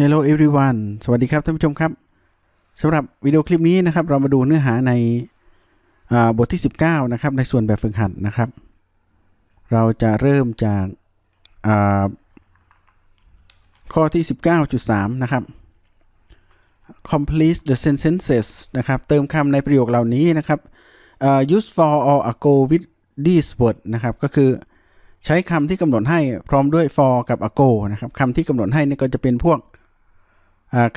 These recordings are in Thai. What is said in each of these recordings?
Hello everyone สวัสดีครับท่านผู้ชมครับสำหรับวิดีโอคลิปนี้นะครับเรามาดูเนื้อหาในาบทที่ 19 นะครับในส่วนแบบฝึกหัดนะครับ เราจะเริ่มจากอ่าข้อที่ 19.3 นะครับ complete the sentences นะครับ เติมคำในประโยคเหล่านี้นะครับ use for or ago with this word นะครับ ก็คือใช้คำที่กำหนดให้พร้อมด้วย for กับ ago นะครับคำที่กำหนดให้นี่ก็จะเป็นพวก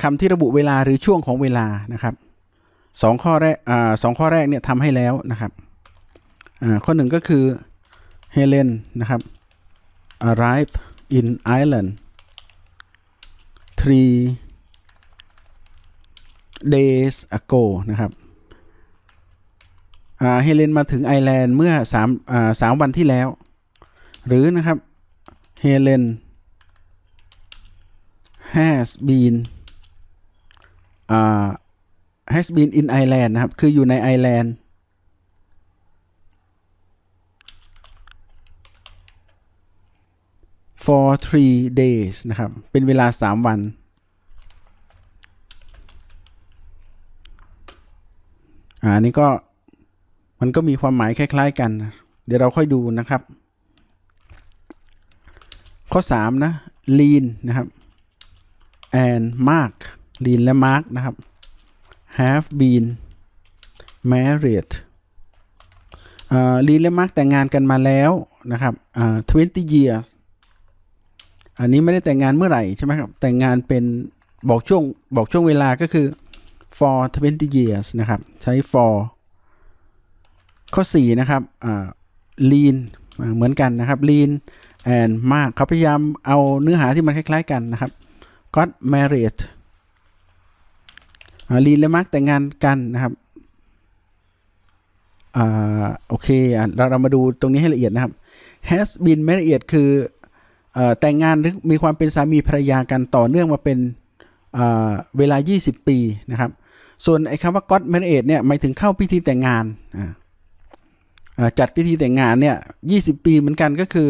คำที่ระบุเวลาหรือช่วงของเวลานะครับสองข้อแรกอสองข้อแรกเนี่ยทำให้แล้วนะครับข้อหนึ่งก็คือ Helen นะครับ arrived in Ireland three days ago นะครับเฮเลนมาถึงไอร์แลนด์เมื่อสามสามวันที่แล้ว หรือนะครับเฮเลน has been has been in Ireland นะครับ คืออยู่ในไอร์แลนด์ for three days นะครับ เป็นเวลา 3 วัน อ่าอันนี้ก็มันก็มีความหมายคล้าย ๆ กัน เดี๋ยวเราค่อยดูนะครับ ข้อ 3 นะ lean นะครับ and Mark ลีนและ Mark นะครับ have been married ลีนและ Mark แต่งงานกันมาแล้วนะครับอ่า20 years อันนี้ไม่ได้แต่งงานเมื่อไหร่ใช่ไหมครับ แต่งงานเป็นบอกช่วงบอกช่วงเวลาก็คือ for 20 years นะครับ ใช้ for ข้อ 4 นะครับอ่า lean เหมือนกันนะครับ lean and Mark เขาพยายามเอาเนื้อหาที่มันคล้าย ๆ กันนะครับ got married ลีนและมาร์กแต่งงานกันนะครับอ่าโอเคอะเราเรามาดูตรงนี้ให้ละเอียดนะครับ has been married คืออ่อแต่งงานหรือมีความเป็นสามีภรรยากันต่อเนื่องมาเป็นเอ่อเวลา 20 ปีนะครับ ส่วนไอ้คำว่า got married เนี่ยหมายถึงเข้าพิธีแต่งงานอ่าจัดพิธีแต่งงานเนี่ย20ปีเหมือนกันก็คือ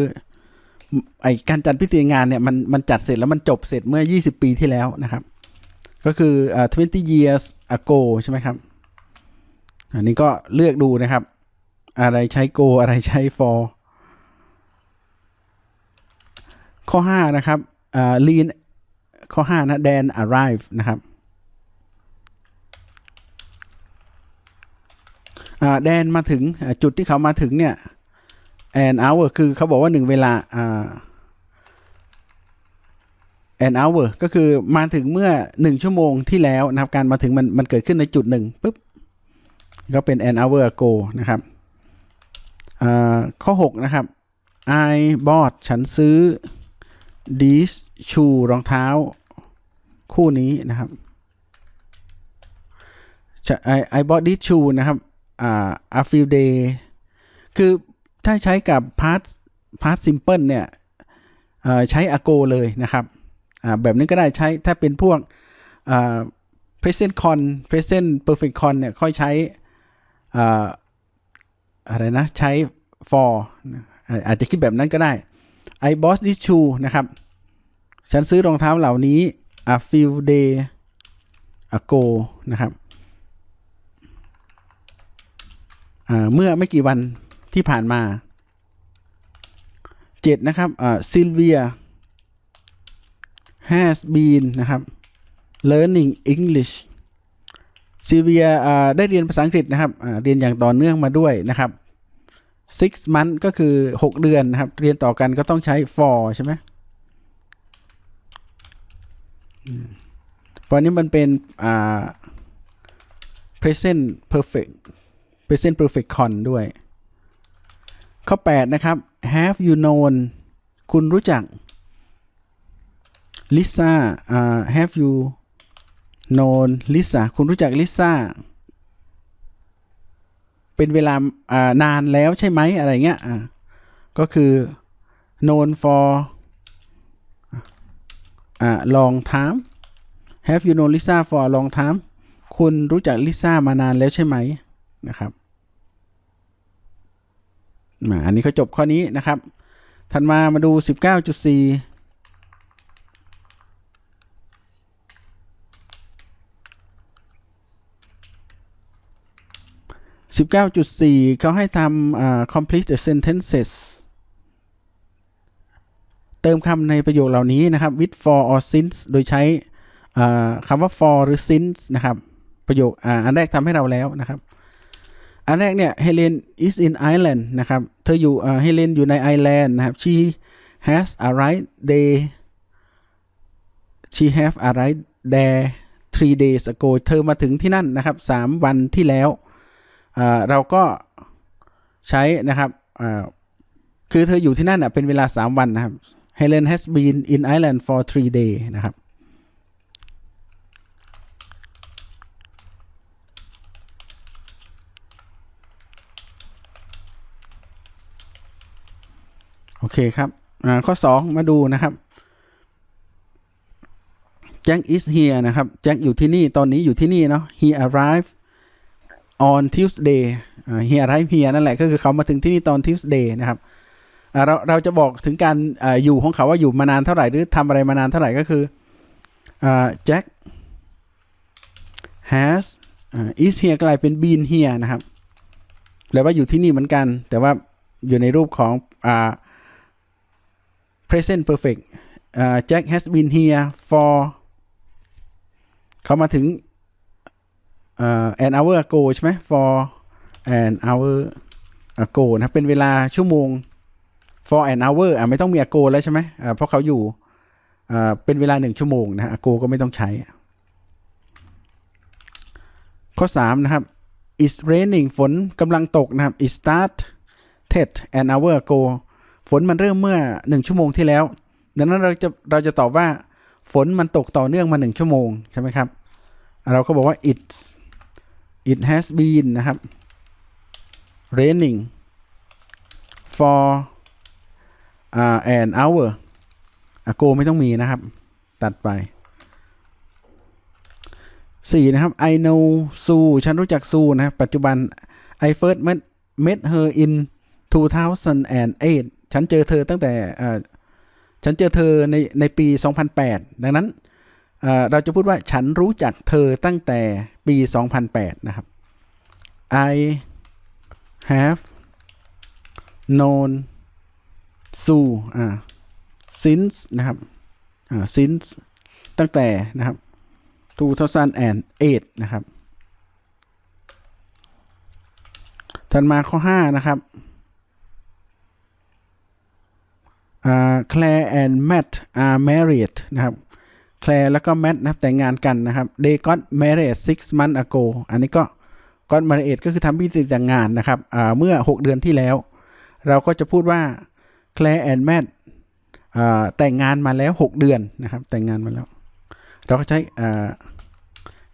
ไอ้การจัดพิธีงงานเนี่ยมันมันจัดเสร็จแล้วมันจบเสร็จเมื่อ 20 ปีที่แล้วนะครับ ก็คืออ่า20 years ago ใช่ไหมครับ อันนี้ก็เลือกดูนะครับ อะไรใช้ go อะไรใช้ for ข้อ 5 นะครับอ่า lean ข้อ 5 นะ Dan arrive นะครับอ่าแดนมาถึงจุดที่เขามาถึงเนี่ย an hour คือเขาบอกว่าหนึ่งเวลาอ่า an hour ก็คือมาถึงเมื่อ 1 ชั่วโมงที่แล้วนะครับ การมาถึงมันมันเกิดขึ้นในจุดหนึ่งปุ๊บ ก็เป็น an hour ago นะครับข้อ 6 นะครับ I bought ฉันซื้อ these shoe รองเท้า คู่นี้นะครับ I I bought these shoe นะครับอา a few day คือถ้าใช้กับ past past simple เนี่ยใช้ ago เลยนะครับ แบบนี้ก็ได้ใช้ถ้าเป็นพวก present con present perfect con เนี่ยค่อยใช้ออะไรนะ ใช้ for อาจจะคิดแบบนั้นก็ได้ I bought this shoe นะครับ ฉันซื้อรองเท้าเหล่านี้ a few day ago นะครับเมื่อไม่กี่วันที่ผ่านมาเจ็ดนะครับอ่า Sylvia has been นะครับ learning English ซิลเวียได้เรียนภาษาอังกฤษนะครับเรียนอย่างต่อเนื่องมาด้วยนะครับ six month ก็คือ 6 เดือนนะครับ เรียนต่อกันก็ต้องใช้ for ใช่ไหมตอืมเพราะนี้มันเป็นอ่า present perfect present perfect con ด้วย ข้อ 8 นะครับ have you known คุณรู้จัก ลิซ่าอ่า have you known ลิซ่าคุณรู้จักลิซ่าเป็นเวลาอ่านานแล้วใช่ไหมอะไรเงี้ยอ่าก็คือ known for อ่า long time have you known Lisa for a long time คุณรู้จักลิซ่ามานานแล้วใช่ไหมนะครับอ่าอันนี้เขาจบข้อนี้นะครับ ถัดมามาดู 19.4 19.4 เขาให้ทำ complete the sentences เติมคำในประโยคเหล่านี้นะครับ with for or since โดยใช้คำว่า for หรือ since นะครับ ประโยคออันแรกทำให้เราแล้วนะครับ อันแรกเนี่ย Helen is in Ireland นะครับ เธออยู่ Helen อยู่ในไอร์แลนด์นะครับ she has arrived they she have arrived there three days ago เธอมาถึงที่นั่นนะครับสามวันที่แล้ว เราก็ใช้นะครับคือเธออยู่ที่นั่นเป็นเวลาสามวันนะครับ Helen has been in Ireland for three day นะครับ โอเคครับข้อ 2 มาดูนะครับ Jack is here นะครับ Jack อยู่ที่นี่ ตอนนี้อยู่ที่นี่เนาะ he arrived on Tuesday อ่า he arrived here นั่นแหละก็คือเขามาถึงที่นี่ตอน Tuesday นะครับเราเราจะบอกถึงการออยู่ของเขาว่าอยู่มานานเท่าไหร่หรือทำอะไรมานานเท่าไหร่ก็คืออ่า Jack has อ is here กลายเป็น been here นะครับแปลว่าอยู่ที่นี่เหมือนกัน แต่ว่าอยู่ในรูปของอ present perfect อ่า Jack has been here for เขามาถึง an hour ago ใช่ไหม for an hour ago นะครับเป็นเวลาชั่วโมง for an hour อ่าไม่ต้องมี ago แล้วใช่ไหมอ่าเพราะเขาอยู่อ่าเป็นเวลาหนึ่งชั่วโมงนะ ago ก็ไม่ต้องใช้ ข้อ 3 นะครับ is raining ฝนกำลังตกนะครับ it started an hour ago ฝนมันเริ่มเมื่อหนึ่งชั่วโมงที่แล้ว ดังนั้นเราจะเราจะตอบว่าฝนมันตกต่อเนื่องมาหนึ่งชั่วโมง ใช่ไหมครับ เราก็บอกว่า it's it has been นะครับ raining for uh, an hour ago ไม่ต้องมีนะครับ ตัดไปสี่นะครับ I know Sue ฉันรู้จักซูนะครับ ปัจจุบัน I first met met her in 2008 ฉันเจอเธอตั้งแต่ฉันเจอเธอในในปี 2008 ดังนั้น เราจะพูดว่าฉันรู้จักเธอตั้งแต่ปี 2008 นะครับ I have known Sue อ่า since นะครับอ่า since ตั้งแต่นะครับ2008นะครับ ถัดมาข้อ 5 นะครับ Claire and Matt are married นะครับ Claire แล้วก็ Matt นะครับแต่งงานกันนะครับ they got married six months ago อันนี้ก็ got married ก็คือทำพิธีแต่งงานนะครับเมื่อ 6 เดือนที่แล้ว เราก็จะพูดว่า Claire and Matt อ่าแต่งงานมาแล้ว 6 เดือนนะครับ แต่งงานมาแล้ว เราก็ใช้อ่า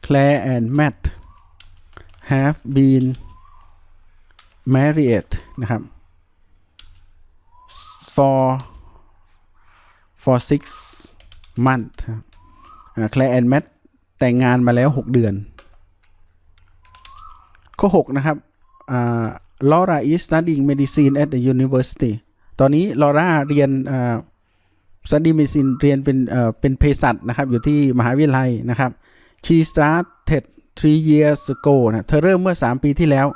Claire and Matt have been married นะครับ for for six months ครับ อ่า Claire and Matt แต่งงานมาแล้ว 6 เดือน ข้อ 6 นะครับลอ่า Laura is studying medicine at the university ตอนนี้ Laura เรียนอ่า study medicine เรียนเป็นเป็นเภสัชนะครับ อยู่ที่มหาวิทยาลัยนะครับ she started three years ago นะเธอเริ่มเมื่อ 3 ปีที่แล้ว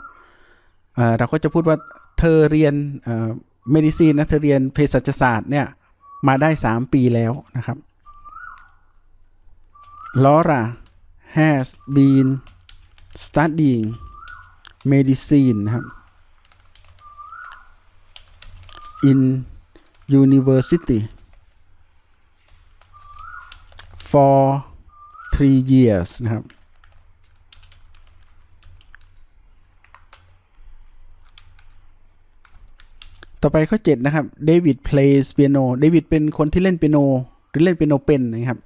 เเราก็จะพูดว่าเธอเรียนเอ่อ medicine นะ เธอเรียนเภสัชศาสตร์เนี่ย มาได้ 3 ปีแล้วนะครับ Laura has been studying medicine นะครับ in university for three years นะครับ ต่อไปข้อ 7 นะครับ David plays piano David เป็นคนที่เล่นเปียโนหรือเล่นเปียโนเป็นนะครับ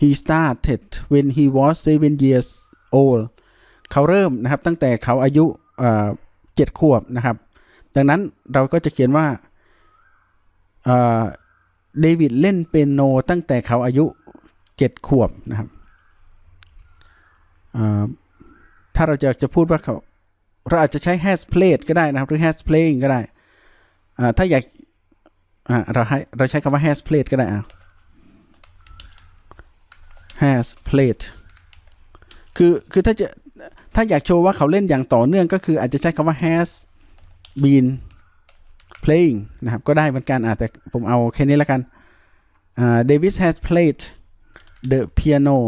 he started when he was seven years old เขาเริ่มนะครับตั้งแต่เขาอายุเจ็ดขวบนะครับ ดังนั้นเราก็จะเขียนว่าเดวิดเล่นเปียโนตั้งแต่เขาอายุเจ็ดขวบนะครับถ้าเราจะจะพูดว่าเขาเราอาจจะใช้ has played ก็ได้นะครับ หรือ has playing ก็ได้ ถ้าอยากเราให้เราใช้คำว่า has played ก็ได้อะ has played คือคือถ้าจะถ้าอยากโชว์ว่าเขาเล่นอย่างต่อเนื่องก็คืออาจจะใช้คำว่า has been playing นะครับ ก็ได้เหมือนกันอะแต่ผมเอาแค่นี้แล้วกันอ่า Davis has played the piano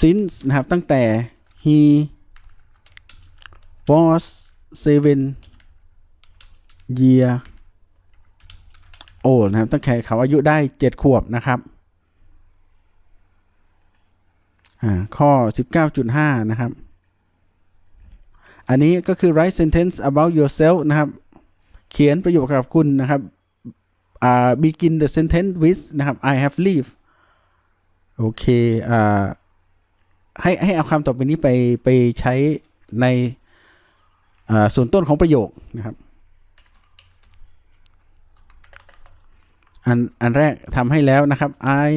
since นะครับ ตั้งแต่ he was seven year old นะครับ ตั้งแต่เขาอายุได้เจ็ดขวบนะครับ อ่า ข้อ 19.5 นะครับ อันนี้ก็คือ write sentence about yourself นะครับ เขียนประโยคกับคุณนะครับอ่า begin the sentence with นะครับ I have leave โอเคให้ให้เอาคำต่อไปนี้ไปไปใช้ในส่วนต้นของประโยคนะครับ อันอันแรกทำให้แล้วนะครับ I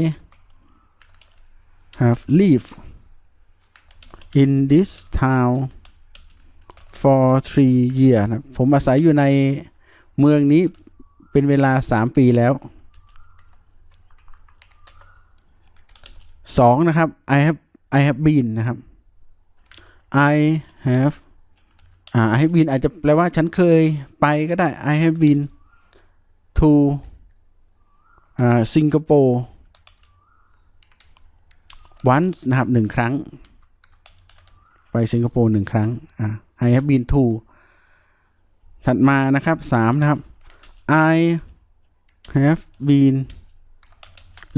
have lived in this town for three years นะผมอาศัยอยู่ในเมืองนี้เป็นเวลาสามปีแล้วสองนะครับ I have I have been นะครับ I have อ่า I have been อาจจะแปลว่าฉันเคยไปก็ได้ I have been to อ่าสิงคโปร์ once นะครับหนึ่งครั้ง ไปสิงคโปร์หนึ่งครั้งอ่า I have been to ถัดมานะครับสามนะครับ I have been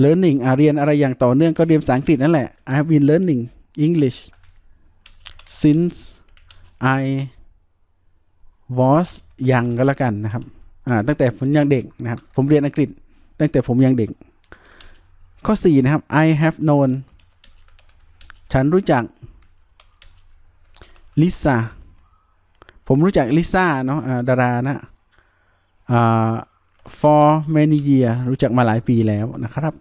learning อ่าเรียนอะไรอย่างต่อเนื่องก็เรียนภาษาอังกฤษนั่นแหละ I have been learning English since I was young ก็แล้วกันนะครับ อ่า ตั้งแต่ผมยังเด็กนะครับ ผมเรียนอังกฤษ ตั้งแต่ผมยังเด็ก ข้อ 4 นะครับ I have known ฉันรู้จักลิซ่าผมรู้จักลิซ่าเนาะดารานะอ่า for many year รู้จักมาหลายปีแล้วนะครับ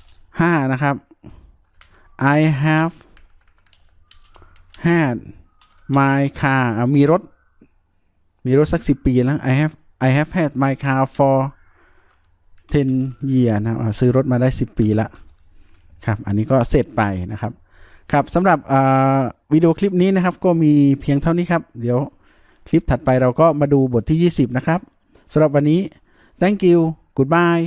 5 นะครับ I have had my car มีรถ มีรถสักสิปีแล้ว I have I have had my car for 10 year นะซื้อรถมาได้ 10 ปีละ ครับอันนี้ก็เสร็จไปนะครับครับสำหรับวิดีโอคลิปนี้นะครับ ก็มีเพียงเท่านี้ครับ เดี๋ยวคลิปถัดไปเราก็มาดูบทที่ 20 นะครับสำหรับวันนี้ thank you goodbye